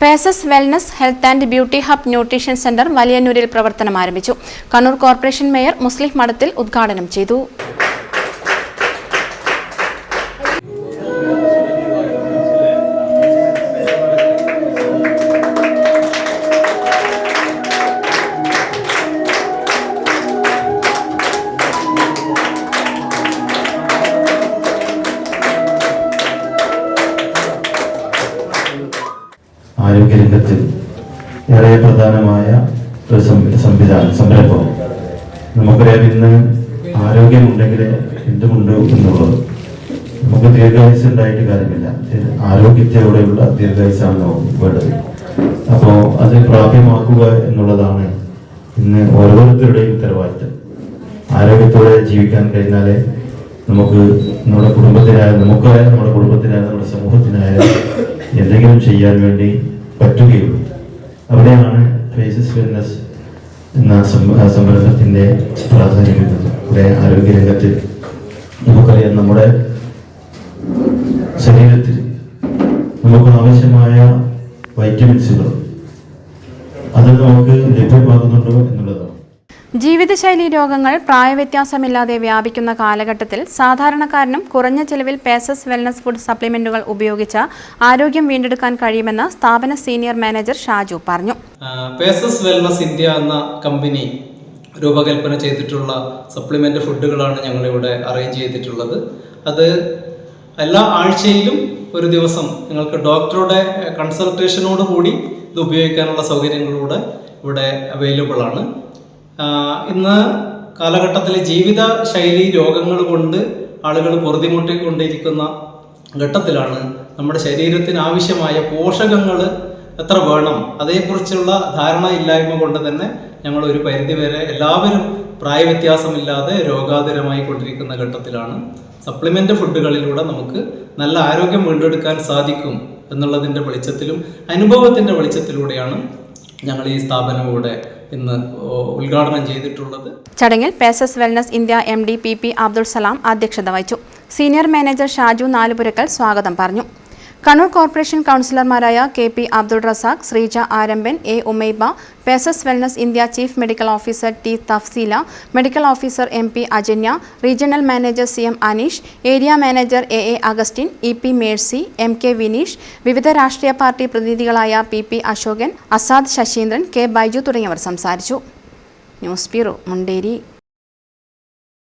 Paces wellness health and beauty hub nutrition centre വലിയന്നൂരിൽ പ്രവർത്തനം ആരംഭിച്ചു Kannur corporation mayor മുസ്ലിം മഠത്തിൽ ഉദ്ഘാടനം ചെയ്തു ആരോഗ്യരംഗത്ത് ഏറെ പ്രധാനമായ ഒരു സംവി- സംവിധാനം സംരംഭം. നമുക്കറിയാം ഇന്ന് ആരോഗ്യമുണ്ടെങ്കിൽ എന്തുമുണ്ട് എന്നുള്ളത്. നമുക്ക് ദീർഘായുസ് ഉണ്ടായിട്ട് കാര്യമില്ല. ആരോഗ്യത്തോടെയുള്ള ദീർഘായുസാണ് നമുക്ക് വേണ്ടത്. അപ്പോൾ അത് പ്രാപ്യമാക്കുക എന്നുള്ളതാണ് ഇന്ന് ഓരോരുത്തരുടെയും ഉത്തരവാദിത്തം. ആരോഗ്യത്തോടെ ജീവിക്കാൻ കഴിഞ്ഞാലേ നമുക്ക് നമ്മുടെ കുടുംബത്തിനായാലും നമുക്കായാലും നമ്മുടെ കുടുംബത്തിനായാലും നമ്മുടെ സമൂഹത്തിനായാലും എന്തെങ്കിലും ചെയ്യാൻ വേണ്ടി പറ്റുകയുള്ളൂ. അവിടെയാണ് ഫേസസ് വെൽനസ് എന്ന സംരംഭത്തിന്റെ പ്രാധാന്യം വരുന്നത് ഇവിടെ ആരോഗ്യരംഗത്ത് നമുക്കറിയാം നമ്മുടെ ശരീരത്തിൽ നമുക്ക് ആവശ്യമായ വൈറ്റമിൻസുകൾ അത് നമുക്ക് ലഭ്യമാകുന്നുണ്ടോ എന്നുള്ളതാണ് ജീവിതശൈലി രോഗങ്ങൾ പ്രായവ്യത്യാസമില്ലാതെ വ്യാപിക്കുന്ന കാലഘട്ടത്തിൽ സാധാരണക്കാരനും കുറഞ്ഞ ചെലവിൽ പേസസ് വെൽനസ് ഫുഡ് സപ്ലിമെന്റുകൾ ഉപയോഗിച്ച ആരോഗ്യം വീണ്ടെടുക്കാൻ കഴിയുമെന്ന് സ്ഥാപന സീനിയർ മാനേജർ ഷാജു പറഞ്ഞു. പേസസ് വെൽനസ് ഇന്ത്യ എന്ന കമ്പനി രൂപകൽപ്പന ചെയ്തിട്ടുള്ള സപ്ലിമെന്റ് ഫുഡുകളാണ് ഞങ്ങളിവിടെ അറേഞ്ച് ചെയ്തിട്ടുള്ളത്. അത് എല്ലാ ആഴ്ചയിലും ഒരു ദിവസം നിങ്ങൾക്ക് ഡോക്ടറുടെ കൺസൾട്ടേഷനോട് കൂടി ഇത് ഉപയോഗിക്കാനുള്ള സൗകര്യങ്ങളൂടെ ഇവിടെ അവൈലബിൾ ആണ് ഇന്ന് കാലഘട്ടത്തിലെ ജീവിത ശൈലി രോഗങ്ങൾ കൊണ്ട് ആളുകൾ പൊറുതിമുട്ടിക്കൊണ്ടിരിക്കുന്ന ഘട്ടത്തിലാണ് നമ്മുടെ ശരീരത്തിന് ആവശ്യമായ പോഷകങ്ങൾ എത്ര വേണം അതേക്കുറിച്ചുള്ള ധാരണ ഇല്ലായ്മ കൊണ്ട് തന്നെ ഞങ്ങൾ ഒരു പരിധിവരെ എല്ലാവരും പ്രായവ്യത്യാസമില്ലാതെ രോഗാതുരമായി കൊണ്ടിരിക്കുന്ന ഘട്ടത്തിലാണ്. സപ്ലിമെന്റ് ഫുഡുകളിലൂടെ നമുക്ക് നല്ല ആരോഗ്യം വീണ്ടെടുക്കാൻ സാധിക്കും എന്നുള്ളതിന്റെ വെളിച്ചത്തിലും അനുഭവത്തിന്റെ വെളിച്ചത്തിലൂടെയാണ് ഞങ്ങൾ ഈ സ്ഥാപനം ഇവിടെ ഇന്ന് ഉദ്ഘാടനം ചെയ്തിട്ടുള്ളത് ചടങ്ങിൽ Paces wellness India M D P P Abdul Salam അധ്യക്ഷത വഹിച്ചു. സീനിയർ മാനേജർ ഷാജു നാലുപുരക്കൽ സ്വാഗതം പറഞ്ഞു. കണ്ണൂർ കോർപ്പറേഷൻ കൗൺസിലർമാരായ K P Abdul Razak Sreeja Aramban A Umaiba Paces wellness India chief medical officer T Thafseela medical officer M P Ajanya regional manager C M Aneesh area manager A A Augustine E P Mercy M K Vineesh വിവിധ രാഷ്ട്രീയ party പ്രതിനിധികളായ P P Asokan Azad Sasheendran K Baiju തുടങ്ങിയവർ സംസാരിച്ചു. News bureau Munderi.